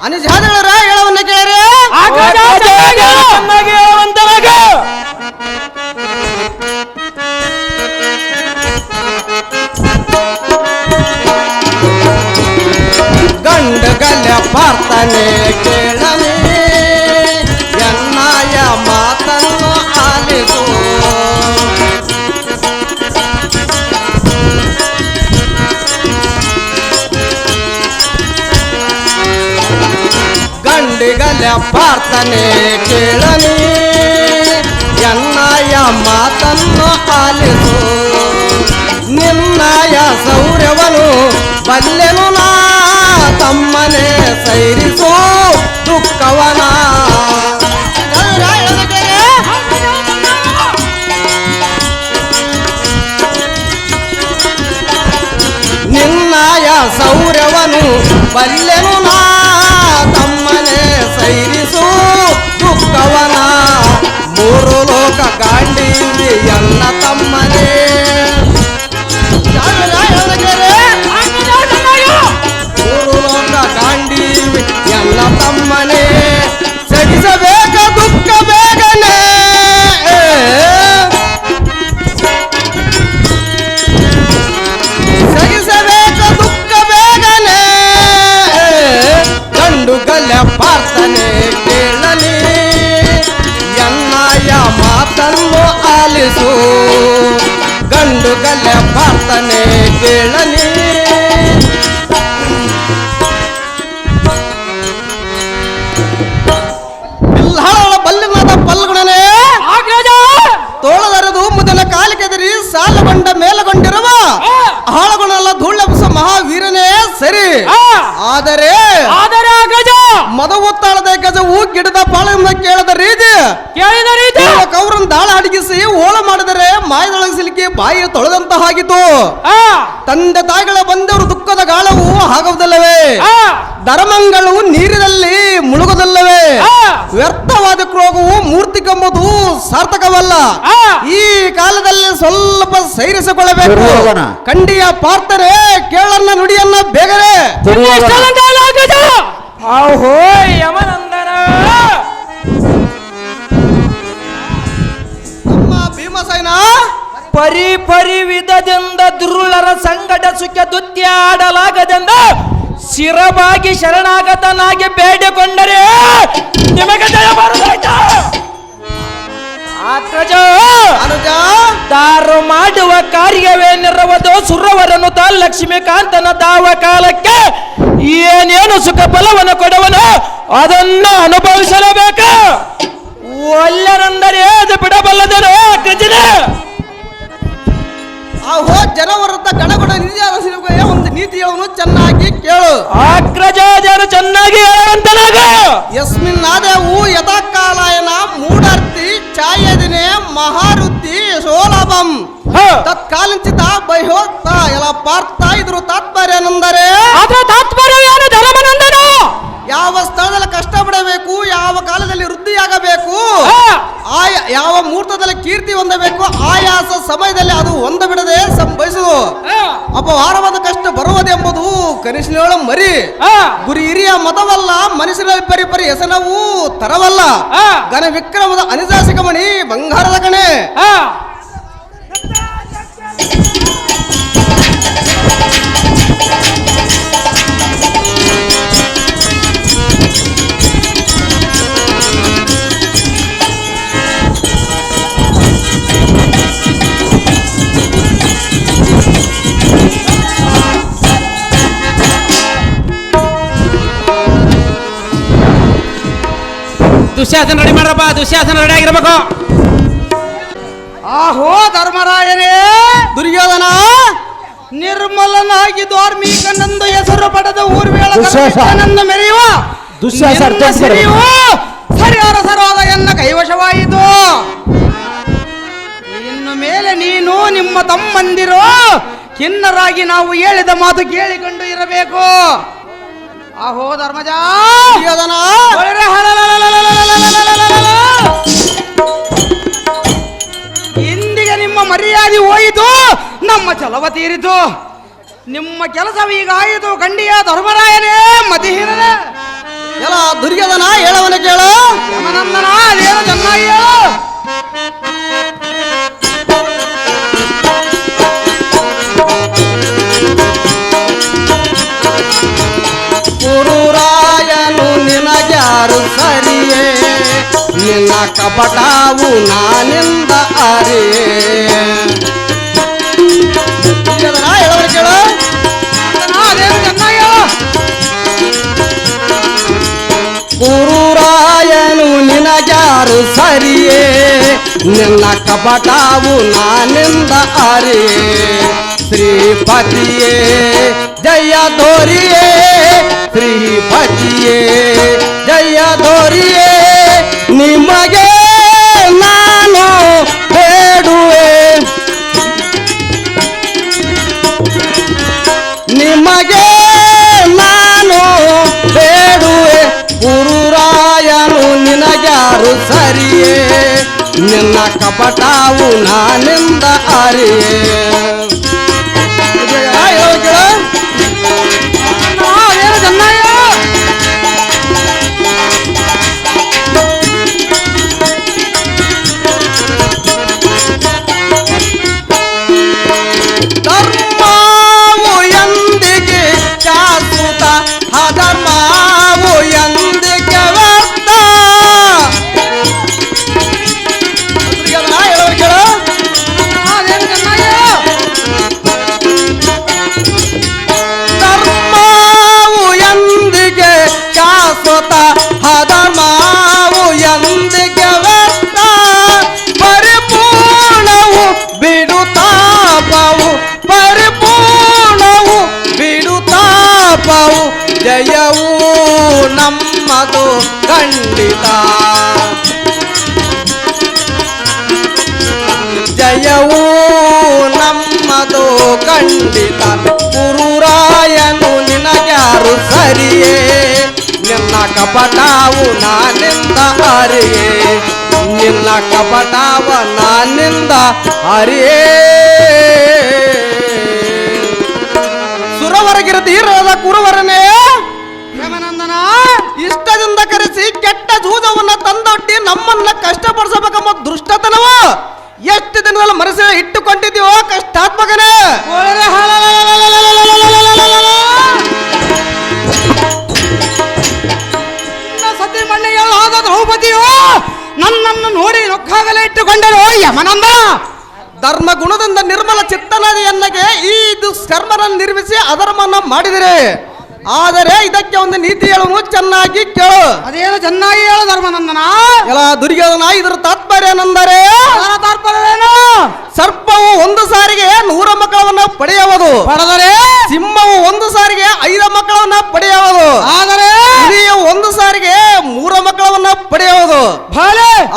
ಅನಿಜಾದಳರ ಹೇಳವನ್ನ ಕೇಳರೆ. ಗಂಡ ಗಲ್ಯ ಪಾರ್ತನೆ ಕೇ ಪ್ರಾರ್ಥನೆ ಕೇಳನಿ ಎನ್ನಾಯ ಮಾತನ್ನು ಆಲಿಸು ನಿನ್ನಾಯ ಸೌರ್ಯವನು ಬಲ್ಲೆನು ನಾ ತಮ್ಮನೆ ಸೈರಿಸು ದುಃಖವನ ನಿನ್ನಾಯ ಸೌರ್ಯವನು ಬಲ್ಲೆನು ಆದರೆ ಆದರೆ ಗಜ ಮದ ತಾಳದ ಗಜವು ಗಿಡದ ಫಲದಿಂದ ಕೇಳದ ರೀತಿ ಕೇಳಿದ ಅಡಗಿಸಿ ಓಳ ಮಾಡಿದರೆ ಮಾಯದೊಳಗೆ ಸಿಲುಕಿ ಬಾಯಿ ತೊಳೆದಂತಾಗಿತ್ತು ತಂದೆ ತಾಯಿಗಳ ಬಂದವರು ದುಃಖದ ಗಾಳವು ಆಗುವುದಲ್ಲವೇ ಧರ್ಮಗಳು ನೀರಿನಲ್ಲಿ ಮುಳುಗುದಲ್ಲವೇ ವ್ಯರ್ಥವಾದ ಕ್ರೋಗವು ಮೂರ್ತಿ ಕಂಬುದು ಸಾರ್ಥಕವಲ್ಲ. ಆ. ಈ ಕಾಲದಲ್ಲಿ ಸ್ವಲ್ಪ ಸೈರಿಸಿಕೊಳ್ಳಬೇಕು. ಕಂಡಿಯ ಪಾರ್ತರೆ ಕೇಳನ್ನ ನುಡಿಯನ್ನ ಬೇಗನೆ. ಪರಿ ಪರಿ ವಿಧದಿಂದ ದುರುಳರ ಸಂಗಡ ಸುಖ ದುತ್ಯಾಡಲಾಗದೆಂದ ಶಿರವಾಗಿ ಶರಣಾಗತನಾಗಿ ಬೇಡಿಕೊಂಡರೆ ನಿಮಗೆ ಜಯ ತಾರು ಮಾಡುವ ಕಾರ್ಯವೇ ನೆರವದು. ಸುರವರನು ತಾ ಲಕ್ಷ್ಮೀಕಾಂತನ ತಾವ ಕಾಲಕ್ಕೆ ಏನೇನು ಸುಖ ಫಲವನ್ನು ಕೊಡುವನು ಅದನ್ನು ಅನುಭವಿಸಲೇಬೇಕು. ಒಲ್ಲೆನೆಂದರೆ ಅದು ಬಿಡಬಲ್ಲದನು ಕೃಜಿನ ಜನವರದ ಗಣಗಣ ನಿಧಿಯ ಸಿಲುಕೆಯ ಒಂದು ನೀತಿಯನ್ನು ಚೆನ್ನಾಗಿ ಕೇಳು. ಅಗ್ರಜಾಜರು ಚೆನ್ನಾಗಿ ಹೇಳುವಂತನಾಗ ಯಸ್ಮಿನ್ ನಾದೇವು ಯಥಾಕಾಲಾಯನ ಮೂಢಾರ್ತಿ ಛಾಯದಿನೇ ಮಹಾರುದ್ಧಿ ಸೋಲಭಂ. ತತ್ಕಾಲಂಚಿತ ಬಹ್ಯೋಕ್ತ ಎಲ್ಲ ಪಾರ್ಥ ಇದ್ರು ತಾತ್ಪರ್ಯ ಏನೆಂದರೆ ತಾತ್ಪರ್ಯ ತಾತ್ಪರ್ಯವೇನು ಧರ್ಮನಂದನು? ಯಾವ ಸ್ಥಳದಲ್ಲಿ ಕಷ್ಟ ಪಡಬೇಕು ಯಾವ ಕಾಲದಲ್ಲಿ ವೃದ್ಧಿಯಾಗಬೇಕು ಆಯಾ ಯಾವ ಮುಹೂರ್ತದಲ್ಲಿ ಕೀರ್ತಿ ಹೊಂದಬೇಕು ಆಯಾಸ ಸಮಯದಲ್ಲಿ ಅದು ಹೊಂದ ಬಿಡದೆ ಸಂಭವಿಸುದು ಅಪವಾರವಾದ ಕಷ್ಟ ಬರುವುದೆಂಬುದು ಕನಿಷ್ಠಳ ಮರಿ. ಗುರಿ ಹಿರಿಯ ಮತವಲ್ಲ ಮನುಷ್ಯರಲ್ಲಿ ಪರಿ ಪರಿ ಹೆಸನವು ತರವಲ್ಲ. ಘನ ವಿಕ್ರಮದ ಅನಿದಾಸಿಕ ಮಣಿ ಬಂಗಾರದ ಕಣೆ. ದುಶ್ಯಾಸನ ರೆಡಿ ಮಾಡ್ರಪ್ಪ ದುಶ್ಯಾಸನ ರೆಡಿ ಆಗಿರ್ಬೇಕು. ಆಹೋ ಧರ್ಮರಾಯನೇ ದುರ್ಯೋಧನ ನಿರ್ಮಲನಾಗಿ ಧಾರ್ಮಿಕನಂದು ಹೆಸರು ಪಡೆದ ಊರ್ವೇಳ ದುಶ್ಯಾಸ. ಮೆರೆಯುವ. ಎನ್ನ ಕೈವಶವಾಯಿತು. ಇನ್ನು ಮೇಲೆ ನೀನು ನಿಮ್ಮ ತಮ್ಮಂದಿರು ಕಿನ್ನರಾಗಿ ನಾವು ಹೇಳಿದ ಮಾತು ಕೇಳಿಕೊಂಡು ಇರಬೇಕು. ಆಹೋ ಧರ್ಮಜಾ ದುರ್ಯೋಧನ. ಇಂದಿಗೆ ನಿಮ್ಮ ಮರ್ಯಾದೆ ಹೋಯಿತು ನಮ್ಮ ಚಲವ ತೀರಿತು. ನಿಮ್ಮ ಕೆಲಸವೀಗ ಆಯಿತು ಗಂಡಿಯ ಧರ್ಮರಾಯನೇ ಮತಿಹೀನನೇ ದುರ್ಯೋಧನ ಹೇಳವನ ಕೇಳು. ಯಮನಂದನ ಅದೇನು ಚೆನ್ನಾಗಿ ಹೇಳು. ನಿನಗ್ಯಾರು ಸರಿಯೇ? ನಿನ್ನ ಕಪಟಾವು ನಾನಿಂದ ಅರಿಯೇ? ದುರ್ಯೋಧನ ಹೇಳವನ ಕೇಳು. ಯಮನಂದನ ಅದೇನು ಚೆನ್ನಾಗಿ ಹೇಳು. ಗುರುರಾಯನು ನಿನಗ್ಯಾರು ಸರಿಯೇ? ನಿನ್ನ ಕಪಟಾವು ನಾನಿಂದ ಅರಿಯೇ? ಶ್ರೀಪತಿಯೇ ಜಯ ದೋರಿಯೇ ಶ್ರೀಪತಿಯೇ ಜಯ ದೋರಿಯೇ, ನಿಮಗೆ ನಾನು ಬೇಡುವೆ. ನಿಮಗೆ ನಾನು ಬೇಡುವೆ, ಗುರುರಾಯನು ನಿನಗ್ಯಾರು ಸರಿಯೇ, ನಿನ್ನ ಕಪಟವು ನಾನಿಂದ ಅರಿಯೇ. ಖಂಡಿತ ಜಯವು ನಮ್ಮದು ಖಂಡಿತ. ಗುರುರಾಯನು ನಿನಗ್ಯಾರು ಸರಿಯೇ? ನಿನ್ನ ಕಪಟಾವು ನಾನಿಂದ ಅರಿಯೇ ನಿನ್ನ ಕಪಟಾವ ನಾನಿಂದ ಅರಿಯೇ ಸುರವರಗಿರ ಧೀರದ ಕುರುವರನೇ ನಮ್ಮನ್ನ ಕಷ್ಟಪಡಿಸಬೇಕೆಂಬ ದುಷ್ಟತನವ? ಎಷ್ಟು ದಿನದಲ್ಲಿ ಮನಸ್ಸಿನ ಇಟ್ಟುಕೊಂಡಿದ್ದೀವೋ ಕಷ್ಟಾತ್ಮಕನೇ? ಸತಿ ಮಣ್ಣಿಗೆ ದ್ರೌಪದಿಯೋ ನನ್ನನ್ನು ನೋಡಿ ನೊಕ್ಕಾಗಲೇ ಇಟ್ಟುಕೊಂಡರು ಯಮನಮ್ಮ ಧರ್ಮ ಗುಣದಿಂದ ನಿರ್ಮಲ ಚಿತ್ತನದಿಯನ್ನಗೆ ಈ ದುಷ್ಕರ್ಮರನ್ನು ನಿರ್ಮಿಸಿ ಅಧರ್ಮನ ಮಾಡಿದಿರಿ. ಆದರೆ ಇದಕ್ಕೆ ಒಂದು ನೀತಿ ಹೇಳುವ ಚೆನ್ನಾಗಿ ಕೇಳು. ಅದೇನು ಚೆನ್ನಾಗಿ ಹೇಳು ಧರ್ಮನಂದನ? ಎಲ್ಲ ದುರ್ಯೋಧನ ಇದರ ತಾತ್ಪರ್ಯ ಏನಂದರೆ ಅದರ ತಾತ್ಪರ್ಯವೇನು? ಸರ್ಪವು ಒಂದು ಸಾರಿಗೆ ನೂರ ಮಕ್ಕಳನ್ನ ಪಡೆಯುವುದು ಪಡೆದರೆ? ಸಿಂಹವು ಒಂದು ಸಾರಿಗೆ ಐದ ಮಕ್ಕಳನ್ನ ಪಡೆಯುವುದು ಆದರೆ? ಒಂದು ಸಾರಿಗೆ ಮೂರ ಮಕ್ಕಳನ್ನ ಪಡೆಯುವುದು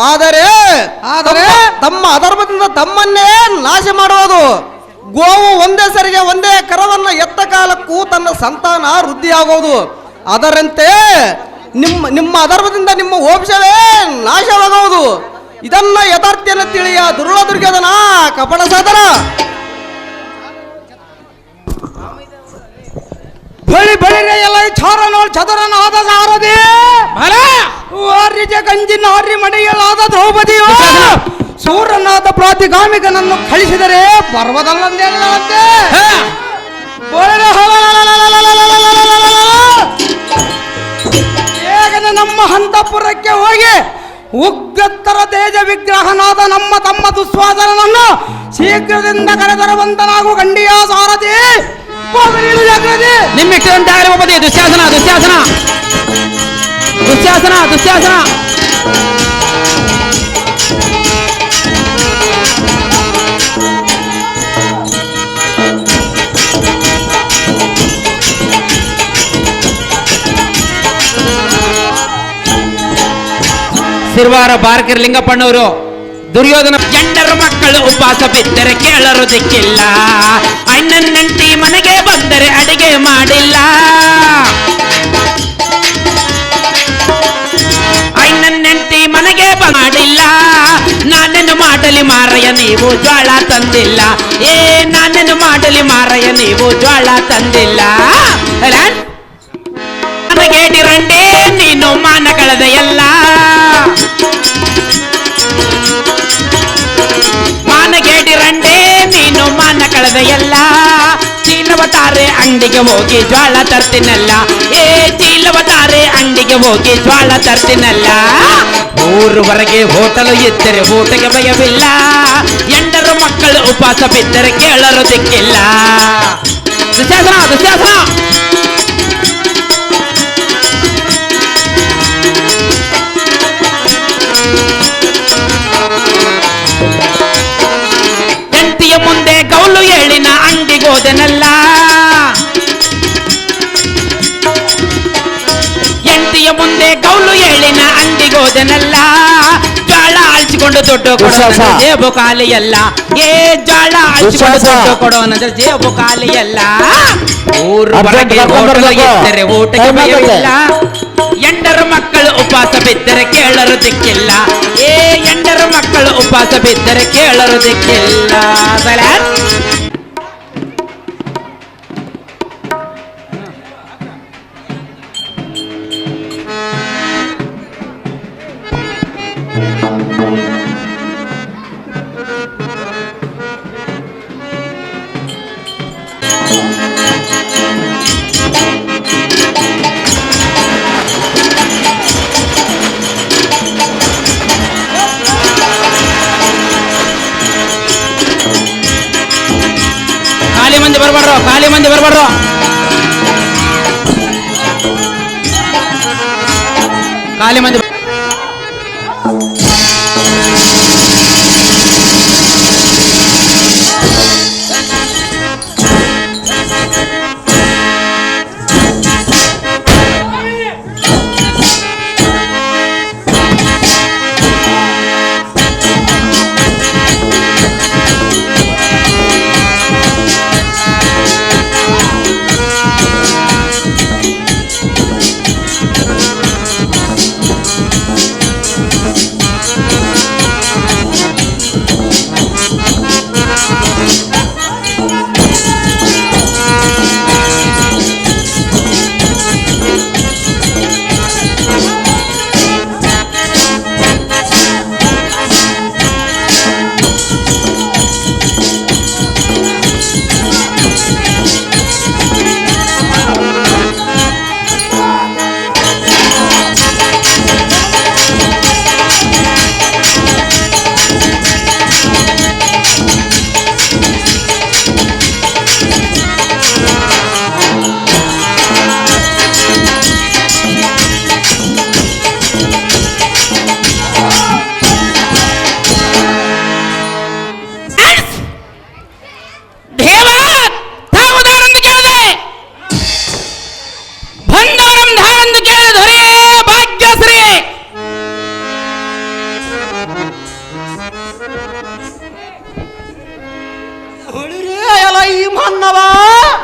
ಆದರೆ ಆದರೆ? ತಮ್ಮ- ತಮ್ಮ ಅಧರ್ಮದಿಂದ ತಮ್ಮನ್ನೇ ನಾಶ ಮಾಡುವುದು. ಗೋವು ಒಂದೇ ಸರಿಗೆ ಒಂದೇ ಕರವನ್ನ ಎತ್ತ ಕಾಲಕ್ಕೂ ತನ್ನ ಸಂತಾನ ವೃದ್ಧಿಯಾಗೋದು. ಅದರಂತೆ ನಿಮ್ಮ ನಿಮ್ಮ ಅಧರ್ಮದಿಂದ ನಿಮ್ಮ ವಂಶವೇ ನಾಶವಾಗುವುದು ಇದನ್ನ ಯಥಾರ್ಥ್ಯನ ತಿಳಿಯ ದುರುಳ ದುರ್ಗದನ ಕಪಟ ಸಾಧನ ಎಲ್ಲ ಚಾರ ನೋಡ್ ಚದರನಾದ ಸಾರದೆ ಬಲ ವಾರ್ಯಜ ಗಂಜಿನ ಆರ್ಯ ಮಡಿಗಳಾದ ದ್ರೌಪದಿಯೋ ಸೂರನಾದ ಪ್ರಾತಿಗಾಮಿಕನನ್ನು ಕಳಿಸಿದರೆ. ಬೇಗನೆ ನಮ್ಮ ಹಂತಪುರಕ್ಕೆ ಹೋಗಿ ಉಗ್ರತ್ತರ ತೇಜ ವಿಗ್ರಹನಾದ ನಮ್ಮ ತಮ್ಮ ದುಸ್ವಾದನನ್ನು ಶೀಘ್ರದಿಂದ ಕರೆತರುವಂತನಾಗು ಗಂಡಿಯ ಸಾರಥಿ. ಹೋಗಲಿ ಜಾಗ್ರತೆ ನಿಮ್ಮಿಷ್ಟಂತೆ ಆಗಲಿ ಒಬ್ಬದಿ ದುಶ್ಯಾಸನ ದುಶ್ಯಾಸನ ದುಶ್ಯಾಸನ ದುಶ್ಯಾಸನ ಸಿರ್ವಾರ ಬಾರ್ಕರ್ ಲಿಂಗಪ್ಪಣ್ಣವರು ದುರ್ಯೋಧನ ಎಂಡರ ಮಕ್ಕಳು ಉಪವಾಸ ಬಿದ್ದರೆ ಕೇಳರು ದಿಕ್ಕಿಲ್ಲ. ಅಣ್ಣನಂಟಿ ಮನೆಗೆ ಬಂದರೆ ಅಡಿಗೆ ಮಾಡಿಲ್ಲ. ಅಣ್ಣನಂಟಿ ಮನೆಗೆ ಮಾಡಿಲ್ಲ ನಾನೇನು ಮಾಡಲಿ ಮಾರಯ್ಯ, ನೀವು ಜ್ವಾಳ ತಂದಿಲ್ಲ. ಏ ನಾನೇನು ಮಾಡಲಿ ಮಾರಯ್ಯ, ನೀವು ಜ್ವಾಳ ತಂದಿಲ್ಲ. ಅಲ್ಲ? ನೀನು ಮಾನ ನೀನು ಮಾ ಕಾಲೆಯಲ್ಲ ಚೀಲವತಾರೆ ಅಂಡಿಗೆ ಹೋಗಿ ಜ್ವಾಳ ತರ್ತೀನಲ್ಲ. ಏ, ಚೀಲವತಾರೆ ಅಂಡಿಗೆ ಹೋಗಿ ಜ್ವಾಳ ತರ್ತೀನಲ್ಲ. ಹೊರಗೆ ಹೋಟಲು ಇದ್ದರೆ ಊಟಕ್ಕೆ ಭಯವಿಲ್ಲ. ಎಂಡರು ಮಕ್ಕಳು ಉಪವಾಸ ಬಿದ್ದರೆ ಕೇಳಲು ದಿಕ್ಕಿಲ್ಲ. ದುಶಾಸನ ದುಶ್ಯಾಸನ ಹೆಂಡತಿಯ ಮುಂದೆ ಕೌಲು ಹೇಳಿನ ಅಂಗಡಿಗೋದನಲ್ಲ ಹೆಂಡತಿಯ ಮುಂದೆ ಕೌಲು ಹೇಳಿನ ಅಂಗಡಿಗೋದನಲ್ಲ ಜ್ವಾಳ ಆಳ್ಚಿಕೊಂಡು ದುಡ್ಡು ಕೊಡೋ ದುಶ್ಯಾಸ. ಜೇಬು ಖಾಲಿಯಲ್ಲ ಏ ಜ್ವಾಳ ಆಳ್ಚಿಕೊಂಡು ದುಶ್ಯಾಸ. ದುಡ್ಡು ಕೊಡೋನಂದ್ರೆ ಜೇಬು ಖಾಲಿಯಲ್ಲ ಊರು ಅರ್ಜೆಂಟ್ ಹೊರಗೆ ಕರ್ಕೊಂಡ್ ಹೋಟೆಲ್ ಬರ್ಬೇಕು. ಇದ್ದರೆ ಊಟಕ್ಕೆ ಟೈಮ್ ಆಗತ್ತೆ. ಭಯವಿಲ್ಲ ಎಂಡರು ಮಕ್ಕಳು ಉಪವಾಸ ಬಿದ್ದರೆ ಕೇಳರು ದಿಕ್ಕಿಲ್ಲ. ಏ ಎಂಡರು ಮಕ್ಕಳು ಉಪವಾಸ ಬಿದ್ದರೆ ಕೇಳರು ದಿಕ್ಕಿಲ್ಲ. കാലിമഞ്ച്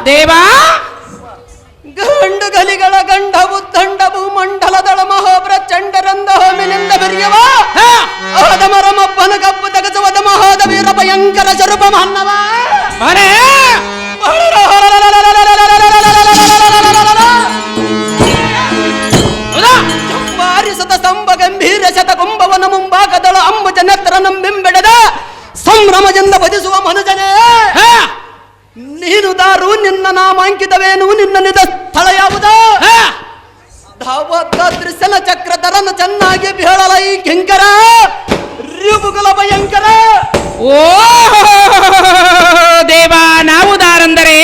ದೇವ? ಗಂಡು ಗಲಿಗಳ ಗಂಡ ಉದ್ದಂಡ ಭೂಮಂಡಲದಳ ಮಹಾಪ್ರಚಂಡರಂದ ಹೋಮಿನಿಂದ ಬೆರೆಯವ ಆದಮರಮಪ್ಪನ ಕಪ್ಪು ತಗಸುವದ ಮಹಾದ ವೀರ ಭಯಂಕರ ಸ್ವರೂಪ ಮನ್ನವ ಮನೆ! ಸತ ಸ್ತಂಭ ಗಂಭೀರ ಶತ ಕುಂಭವನ ಮುಂಭಾಗದಳ ಅಂಬುಜ ನೆತ್ರ ನಂಬಿಂಬೆಡದ ಸಂಭ್ರಮದಿಂದ ಭಜಿಸುವ ಮನುಜನೇ. ನೀನು ದಾರು ನಿನ್ನ ನಾಮಾಂಕಿತವೇನು ನಿನ್ನ ನಿದ ಸ್ಥಳ ಯಾವುದು? ಹಾ. ಚಕ್ರ ಚಕ್ರಧರನ ಚೆನ್ನಾಗಿ ಬಿಹಳಲ ಈ ಕಿಂಕರ! ರಿಪುಗುಲ ಭಯಂಕರ! ಓ ದೇವ ನಾವುದಾರೆಂದರೆ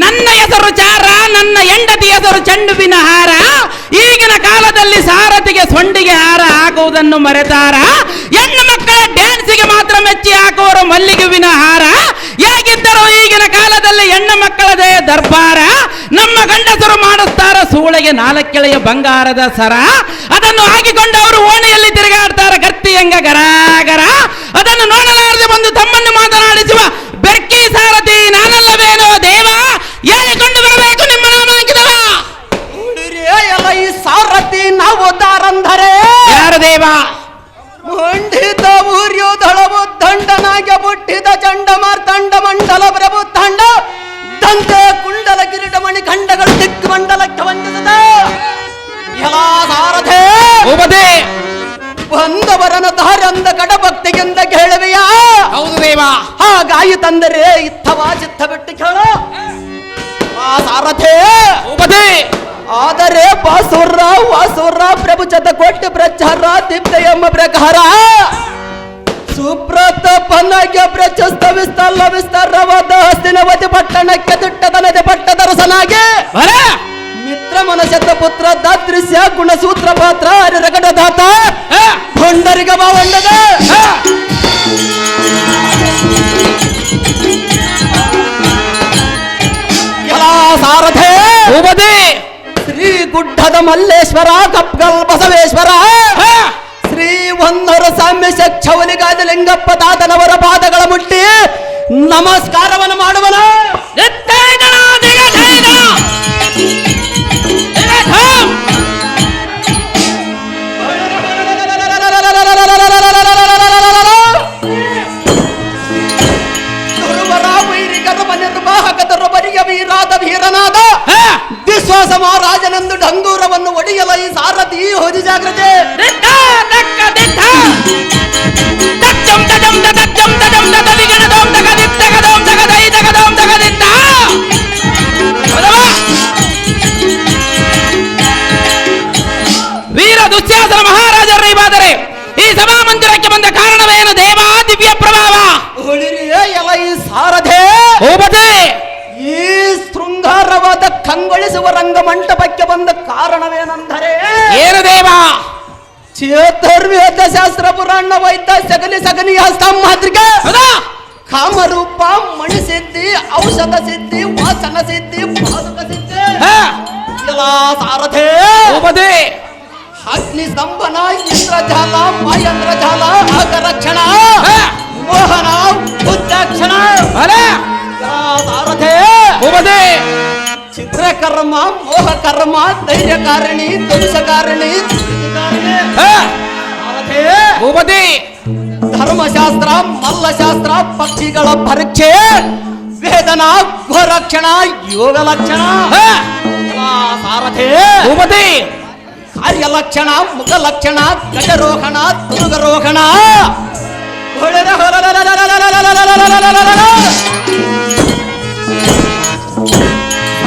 ನನ್ನ ಹೆಸರು ಚಾರ ನನ್ನ ಹೆಂಡತಿ ಹೆಸರು ಚೆಂಡುವಿನ ಹಾರ ಈಗಿನ ಕಾಲದಲ್ಲಿ ಸಾರಥಿಗೆ ಸೊಂಡಿಗೆ ಹಾರ ಹಾಕುವುದನ್ನು ಮರೆತಾರ. ಹೆಣ್ಣು ಮಕ್ಕಳ ಡ್ಯಾನ್ಸಿಗೆ ಮಾತ್ರ ಮೆಚ್ಚಿ ಹಾಕುವರು ಮಲ್ಲಿಗೆವಿನ ಹಾರ ಹೇಗಿದ್ದರೂ ಈಗಿನ ಕಾಲದಲ್ಲಿ ಹೆಣ್ಣು ಮಕ್ಕಳದೇ ದರ್ಬಾರ. ನಮ್ಮ ಗಂಡಸರು ಮಾಡುತ್ತಾರ ಸೂಳೆಗೆ ನಾಲ್ಕೆಳೆಯ ಬಂಗಾರದ ಸರ. ಅದನ್ನು ಹಾಕಿಕೊಂಡು ಅವರು ಓಣಿಯಲ್ಲಿ ತಿರುಗಾಡ್ತಾರ. ಗರ್ತಿಯಂಗ ಗರಾಗರ ಅದನ್ನು ನೋಡಲಾರದೆ ಬಂದು ತಮ್ಮನ್ನು ಮಾತನಾಡಿಸುವ ಬೆರ್ಕಿ ಸಾರಥಿ ನಾನಲ್ಲವೇನೋ ದೇವ. ಹೇಳಿಕೊಂಡು ಬರಬೇಕು ನಿಮ್ಮ ನಾಮಾಂಕಿತವ ಎಲ್ಲ ಈ ಸಾರಥಿ ನಾವು ದಾರಂಧರೆ. ಯಾರು ದೇವ? ಹಾಗಾಯಿತಂದರೆ ಇತ್ತವ ಚಿತ್ತ ಬಿಟ್ಟು ಕೇಳ ಆ ಸಾರಥೆ ಭೂಪತಿ ಆದರೆ ಬಾಸುರ ವಾಸುರ ಪ್ರಭು ಚತ ಕೊಟ್ಟು ಪ್ರಚಾರ ದಿವ್ಯ ಎಂಬ ಪ್ರಕಾರ ಸುಪ್ರತ ಪನ್ನಗೆ ಪ್ರಶಸ್ತ ವಿಸ್ತಲ್ಲ ವಿಸ್ತಾರವಾದ ಹಸ್ತಿನವತಿ ಪಟ್ಟಣಕ್ಕೆ ದಿಟ್ಟದನದೆ ಪಟ್ಟದರಸನಾಗಿ ಬರ ಮಿತ್ರ ಮನಸದ ಪುತ್ರ ದಾದೃಶ್ಯ ಗುಣಸೂತ್ರ ಪಾತ್ರ ಹರಿರಗಡ ದಾತ ಹ, ಕೊಂಡರಿಗ ಗುಡ್ಡದ ಮಲ್ಲೇಶ್ವರ ಕಪ್ಗಲ್ ಬಸವೇಶ್ವರ. ಶ್ರೀ ಒಂದರ ಸಾಮ್ಯ ಚವಲಿಗಾದ ಲಿಂಗಪ್ಪ ತಾತನವರ ಪಾದಗಳ ಮುಟ್ಟಿ. ನಮಸ್ಕಾರವನ್ನು ಮಾಡುವನ. ವೀರನಾದ ವಿಶ್ವಾಸ ಮಹಾರಾಜನೆಂದು ಡಂಗೂರವನ್ನು ಒಡೆಯಲ ಈ ಸಾರಥಿ ಹೊದಿ ಜಾಗ್ರತೆ. ದಕ್ಕ, ದಿಟ್ಟ. ದಚ್ಚಂ, ದಜಂ, ದದಚ್ಚಂ, ದಜಂ, ದದದಿಗಣದೋಂ, ದಗದಿತ್ತಗದೋಂ, చేతర్ వేద శాస్త్ర పురాణ వైద్య సగలి సగని ఆస్తాం మాతృక కామరూప మణి సిద్ధి ఔషధ సిద్ధి వాసన సిద్ధి పాదుక సిద్ధి. ఇలా సారథే? ఉపదే! అగ్ని స్తంభన ఇంద్రజాల మయంద్రజాల అగరక్షణ మోహన బుద్ధక్షణ. సారథే? ఉపదే! ಭೂಪತಿ ಮೋಹ ಕರ್ಮ ಧೈರ್ಯ ಕಾರಣಿ. ಹ, ಸಾರಥೆ ಭೂಪತಿ! ಧರ್ಮಶಾಸ್ತ್ರ ಮಲ್ಲಶಾಸ್ತ್ರ ಪಕ್ಷಿಗಳ ಪರೀಕ್ಷೆ ವೇದನಾ ಗೋರಕ್ಷಣ ಯೋಗ ಲಕ್ಷಣ ಸಾರಥೆ ಕಾರ್ಯ ಕಾರ್ಯಲಕ್ಷಣ ಮುಖ ಲಕ್ಷಣ ಗಜರೋಹಣ ದುರ್ಗರೋಹಣ.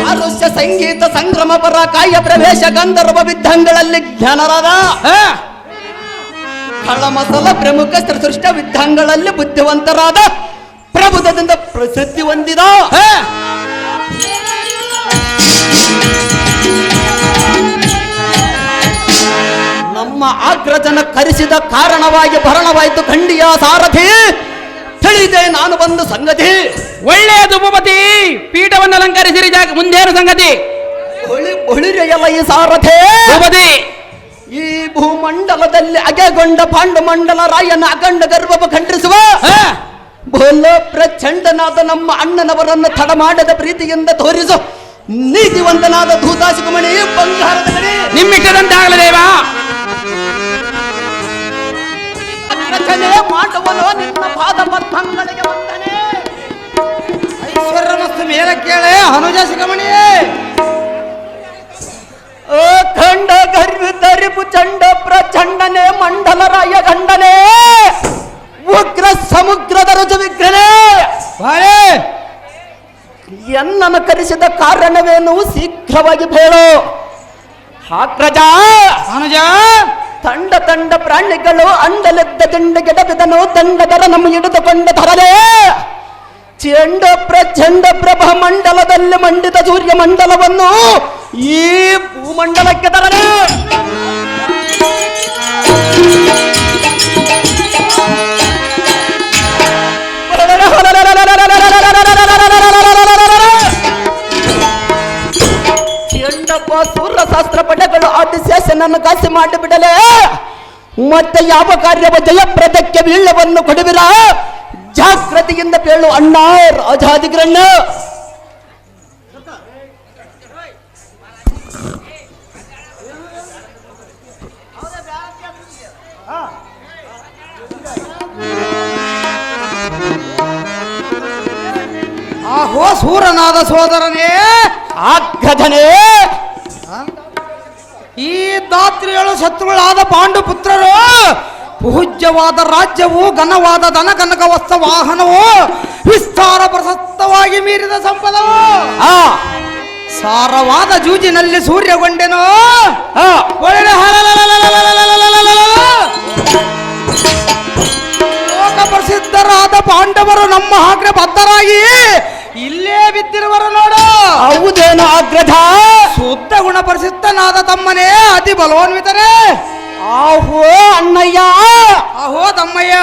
ಸಾರುಷ್ಯ ಸಂಗೀತ ಸಂಕ್ರಮ ಪರ ಕಾಯ ಪ್ರವೇಶ ಗಂಧರ್ವ ವಿದ್ಯಂಗಳಲ್ಲಿ ಜ್ಞಾನರಾದ ಕಳಮಸಲ ಪ್ರಮುಖ ಸೃಷ್ಟ ವಿದ್ಯಂಗಳಲ್ಲಿ ಬುದ್ಧಿವಂತರಾದ ಪ್ರಬುಧದಿಂದ ಪ್ರಸಿದ್ಧಿ ಹೊಂದಿದ ಹ, ನಮ್ಮ ಆಗ್ರಜನ ಕರೆಸಿದ ಕಾರಣವಾಗಿ ಭರಣವಾಯಿತು ಖಂಡಿಯ ಸಾರಥಿ. ತಿಳಿದೆ ನಾನು ಬಂದ ಸಂಗತಿ. ಒಳ್ಳೆಯದು ಭೂಪತಿ ಪೀಠವನ್ನು ಅಲಂಕರಿಸಿರಿ ಜಾಗ ಮುಂದೇನು ಸಂಗತಿ? ಹೊಳಿರೆಯಲ್ಲ ಈ ಸಾರಥೆ. ಭೂಪತಿ! ಈ ಭೂಮಂಡಲದಲ್ಲಿ ಅಗೆಗೊಂಡ ಪಾಂಡು ಮಂಡಲ ರಾಯನ ಅಖಂಡ ಗರ್ಭವ ಖಂಡಿಸುವ. ಬೋಲ ಪ್ರಚಂಡನಾದ ನಮ್ಮ ಅಣ್ಣನವರನ್ನು ತಡ ಮಾಡದ ಪ್ರೀತಿಯಿಂದ ತೋರಿಸು. ನೀತಿವಂತನಾದ ಧೂತಾಶಿಕಮಣಿ ಬಂಗಾರದ ನಿಮ್ಮಿಟ್ಟದಂತಾಗಲಿ ದೇವ. ರಚನೆ ಮಾಡುವನು ನಿನ್ನ ಪಾದ ಪದ್ಮಗಳಿಗೆ ವಂದನೆ ಐಶ್ವರ್ಯ ಮಸ್ತು ಮೇಲೆ ಕೇಳೆ ಹನುಜ ಶಿಖಮಣಿಯೇ. ಅಖಂಡ ಗರ್ವಿತರಿಪು ಚಂಡ ಪ್ರಚಂಡನೆ ಮಂಡಲರಾಯ ಗಂಡನೆ. ಉಗ್ರ ಸಮುದ್ರದ ರುಜು ವಿಗ್ರಹನೇ ಬಾಳೆ. ಎನ್ನನ್ನು ಕರೆಸಿದ ಕಾರಣವೇನು? ಶೀಘ್ರವಾಗಿ ಬೇಳು ಹಾಕ್ರಜ. ಹನುಜ ತಂಡ ತಂಡ ಪ್ರಾಣಿಗಳು ಅಂಡಲೆದ್ದ ದಿಂಡಗೆಡಬಿದನು ತಂಡದರ ನಮ್ಮ ಹಿಡಿದುಕೊಂಡ ತರಲೇ ಚೆಂಡ ಪ್ರಚಂಡ ಪ್ರಭ ಮಂಡಲದಲ್ಲಿ ಮಂಡಿತ ಸೂರ್ಯ ಮಂಡಲವನ್ನು ಈ ಭೂಮಂಡಲಕ್ಕೆ ತರಲೇ. ಚೆಂಡಪ್ಪ ಸೂರ್ಯಶಾಸ್ತ್ರ ಪಡೆಗಳು ಆದಿಶೇಷನನ್ನು ಕಾಸಿ ಮಾಡಿಬಿಡಲೇ ಮತ್ತೆ ಯಾವ ಕಾರ್ಯವ ಜಯಪ್ರದಕ್ಕೆ ಬೀಳವನ್ನು ಕೊಡುವಿರ? ಜಾಗೃತಿಯಿಂದ ಬೇಳು ಅಣ್ಣ ರಾಜಾದಿಗ್ರಣ್ಣ ಆಹೋ ಸೂರನಾದ ಸೋದರನೇ ಆಗ್ರಜನೇ ಈ ದಾತ್ರಿಗಳು ಶತ್ರುಗಳಾದ ಪಾಂಡುಪುತ್ರರು, ಪೂಜ್ಯವಾದ ರಾಜ್ಯವು ಘನವಾದ ಧನ ಕನಕ ವಸ್ತ ವಾಹನವು ವಿಸ್ತಾರ ಪ್ರಸಕ್ತವಾಗಿ ಮೀರಿದ ಸಂಪದವು ಸಾರವಾದ ಜೂಜಿನಲ್ಲಿ ಸೂರ್ಯಗೊಂಡೆನು. ಲೋಕ ಪ್ರಸಿದ್ಧರಾದ ಪಾಂಡವರು ನಮ್ಮ ಆಗ್ರೆ ಬದ್ಧರಾಗಿ ಇಲ್ಲೇ ಬಿದ್ದಿರುವರು ನೋಡು ಹೌದೇನು ಅಗ್ರಧ ಶುದ್ಧ ಗುಣ ಪ್ರಸಿದ್ಧನಾದ ತಮ್ಮನೇ ಅತಿ ಬಲವಾನ್ವಿತನೇ ಆಹೋ ಅಣ್ಣಯ್ಯ. ಆಹೋ ತಮ್ಮಯ್ಯ.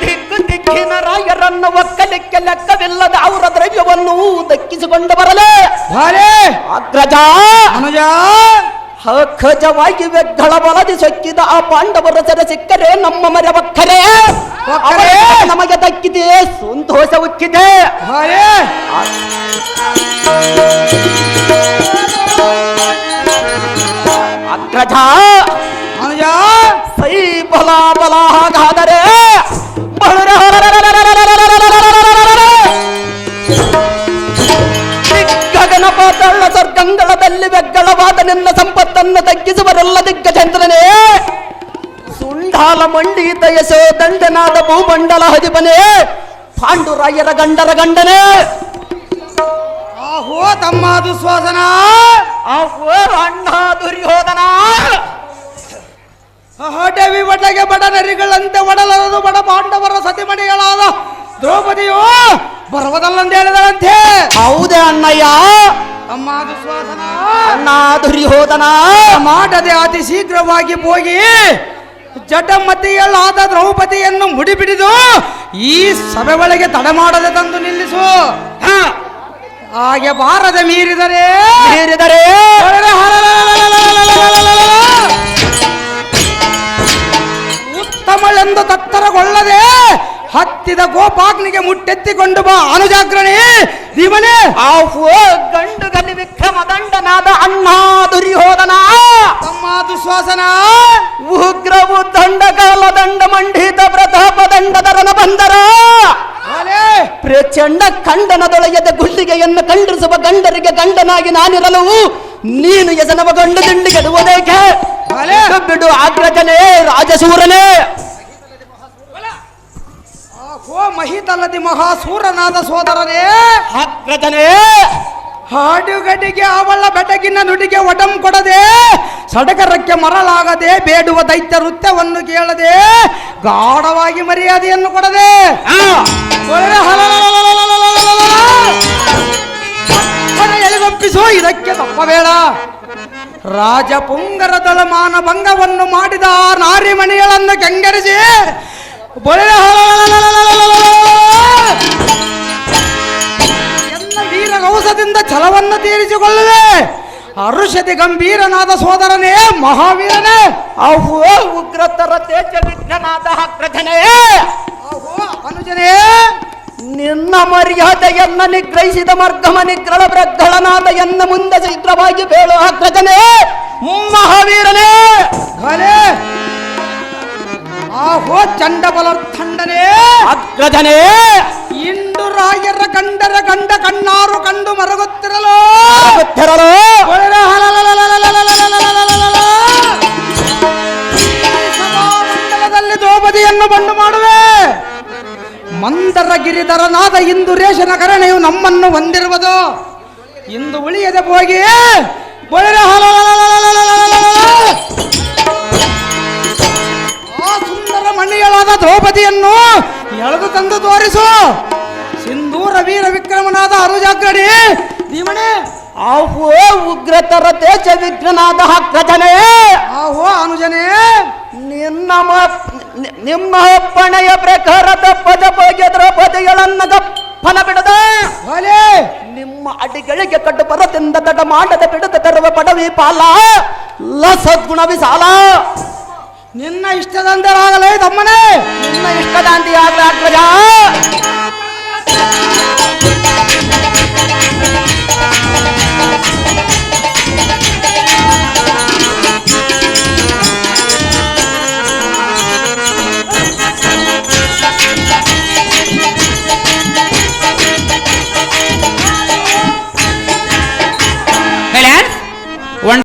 ದಿಕ್ಕು ದಿಕ್ಕಿನ ರಾಯರನ್ನು ಒಕ್ಕಲಿಕ್ಕೆ ಲೆಕ್ಕವಿಲ್ಲದ ಅವರ ದ್ರವ್ಯವನ್ನು ದಕ್ಕಿಸಿಕೊಂಡು ಬರಲೇ. ಭಾರೆ ಅಗ್ರಜ. ಅನುಜ. ಖಜವಾಗಿ ವ್ಯಗ್ಗಳ ಬಲದಿ ಸೊಕ್ಕಿದ ಆ ಪಾಂಡವರ ಸೆರೆ ಸಿಕ್ಕರೆ ನಮ್ಮ ಮರ ಒಕ್ಕರೆ. ನಮಗೆ ದಕ್ಕಿದೆ ಸಂತೋಷ ಉಕ್ಕಿದೆ ಅಗ್ರಜ ಸೈ ಬಲ ಬಲ ಹಾಗಾದರೆ ಬೆಗ್ಗಳವಾದ ನಿನ್ನ ಸಂಪತ್ತನ್ನು ತಗ್ಗಿಸುವರೆಲ್ಲ ದಿಗ್ಗಜಂದ್ರನೇ. ಸುಂಡಾಲ ಮಂಡಿತ ಯಶೋ ದಂಡನಾದ ಭೂಮಂಡಲ ಹದಿಬನೇ. ಪಾಂಡುರಾಯರ ಗಂಡರ ಗಂಡನೇ. ಆಹೋ ತಮ್ಮ ದುಸ್ವಾಸನ ಆಹೋ ಅಣ್ಣ ದುರ್ಯೋಧನ. ಸಹಟವಿ ಬಟ್ಟಗೆ ಬಡ ನರಿಗಳಂತೆ ಒಡಲರದು ಬಡ ಪಾಂಡವರ ಸತಿಮಣಿಗಳಾದ ದ್ರೌಪದಿಯು ಬರುವುದಲ್ಲಂತ ಹೇಳಿದಳಂತೆ ಹೌದೇ ಅಣ್ಣಯ್ಯ. ತಮ್ಮ ದುಸ್ವಾಸನ ಅಣ್ಣ ದುರ್ಯೋಧನ ಮಾಡದೆ ಅತಿ ಶೀಘ್ರವಾಗಿ ಹೋಗಿ ಜಟಮತಿಯಲ್ಲಾದ ದ್ರೌಪದಿಯನ್ನು ಮುಡಿಬಿಡಿದು ಈ ಸಭೆ ಒಳಗೆ ತಡೆ ಮಾಡದೆ ತಂದು ನಿಲ್ಲಿಸು ಹ. ಹಾಗೆ ಬಾರದೆ ಮೀರಿದರೆ ಮೀರಿದರೆ ಉತ್ತಮಳೆಂದು ತತ್ತರಗೊಳ್ಳದೆ ಹತ್ತಿದ ಗೋಪಾಗ್ನಿಗೆ ಮುಟ್ಟೆತ್ತಿಕೊಂಡು ಬಾ. ಅನುಜಾಗ್ರನೇ ಭೀಮನೇ ಆಹೋ ಗಂಡು ಗಲಿ ವಿಕ್ರಮ ದಂಡನಾದ ಅಣ್ಣ ದುರ್ಯೋಧನ ತಮ್ಮ ದುಶ್ವಾಸನ ಉಗ್ರವು ದಂಡಕಾಲ ದಂಡ ಮಂಡಿತ ಪ್ರತಾಪ ದಂಡದರನ ಬಂದರ. ಪ್ರಚಂಡ ಖಂಡನದೊಳಗೆದ ಗುಳ್ಳಿಗೆಯನ್ನು ಖಂಡಿಸುವ ಗಂಡರಿಗೆ ಗಂಡನಾಗಿ ನಾನಿರಲು ನೀನು ಯಜನವ ಗಂಡು ದಿಂಡಿಗೆಡುವುದೇಕೆ ಬಿಡು ಆಗ್ರಜನೇ ರಾಜಸೂರನೇ. ಓ ಮಹಿತಲದಿ ಮಹಾಸೂರನಾದ ಸೋದರನೇ! ಹಕ್ರಜನೇ ಹಾಡುಗಡಿಗೆ ಅವಳ ಬೆಟಗಿನ ನುಡಿಗೆ ಒಡಂ ಕೊಡದೆ ಸಡಗರಕ್ಕೆ ಮರಳಾಗದೆ ಬೇಡುವ ದೈತ್ಯ ನೃತ್ಯವನ್ನು ಕೇಳದೆ ಗಾಢವಾಗಿ ಮರ್ಯಾದೆಯನ್ನು ಕೊಡದೆ. ಎಳೆದೊಪ್ಪಿಸು ಇದಕ್ಕೆ ತಪ್ಪಬೇಡ ರಾಜಪುಂಗರದಳ ಮಾನಭಂಗವನ್ನು ಮಾಡಿದ ನಾರಿ ಮಣಿಗಳನ್ನು ಕೆಂಗರಿಸಿ ಎನ್ನ ವೀರ ಕೌಸದಿಂದ ಛಲವನ್ನು ತೀರಿಸಿಕೊಳ್ಳುವೆ ಅರುಷತಿ ಗಂಭೀರನಾದ ಸೋದರನೇ ಮಹಾವೀರನೇ ಅಹೋ ಉಗ್ರತರ ತೇಜ ಅಗ್ರಜನೇ ಅಹೋ, ಅನುಜನೇ ನಿನ್ನ ಮರ್ಯಾದೆಯನ್ನ ನಿಗ್ರಹಿಸಿದ ಮರ್ಗಮ ನಿಗ್ರಹ ಪ್ರಗ್ಗಳನಾದ ಎನ್ನ ಮುಂದೆ ಶೀಘ್ರವಾಗಿ ಬೇಳು ಅಗ್ರಜನೇ ಮಹಾವೀರನೇ ಆಹೋ ಚಂಡಬಲರ್ಥಂಡನೇ ಅಗ್ರಜನೇ. ಇಂದು ರಾಯರ ಕಂಡರ ಕಂಡ ಕಣ್ಣಾರು ಕಂಡು ಮರಗುತ್ತಿರಲೋ. ಮಂಡಲದಲ್ಲಿ ದ್ರೌಪದಿಯನ್ನು ಬಂಡು ಮಾಡುವೆ. ಮಂದರಗಿರಿಧರನಾದ ಇಂದು ರೇಷನ ಕರಣೆಯು ನಮ್ಮನ್ನು ಹೊಂದಿರುವುದು. ಇಂದು ಉಳಿಯದೆ ಹೋಗಿ. ಬೊಳರ ಹಲ ಆ ಸುಂದರ ಮಣಿಗಳಾದ ದ್ರೌಪದಿಯನ್ನು ಎಳೆದು ತಂದು ತೋರಿಸು. ಸಿಂಧೂರ ವೀರ ವಿಕ್ರಮನಾದ ಅರುಜಾಗ್ರಡಿ ನೀವಣೆ. ಆಹೋ ಉಗ್ರತರ ತೇಜ ವಿಘ್ನನಾದ ಅಗ್ರಜನೇ. ಆಹೋ ಅನುಜನೇ. ನಿನ್ನ ನಿಮ್ಮ ಅಪ್ಪಣೆಯ ಪ್ರಕಾರ ತಪ್ಪದ ಬಗ್ಗೆ ದ್ರೌಪದಿಗಳನ್ನ ಫಲ ಬಿಡದ. ಭಲೆ ನಿಮ್ಮ ಅಡಿಗಳಿಗೆ ಕಟ್ಟು ಬರದಿಂದ ತಡ ಮಾಡದ ಬಿಡದ ತರುವ ಪಡವಿ ಪಾಲ. ಲ ಸದ್ಗುಣ ವಿಸಾಲ ನಿನ್ನ ಇಷ್ಟದಂತೆರಾಗಲೇ ತಮ್ಮನೇ. ನಿನ್ನ ಇಷ್ಟದಂತೆ ಆಗ್ಲ ಅಗ್ರಜ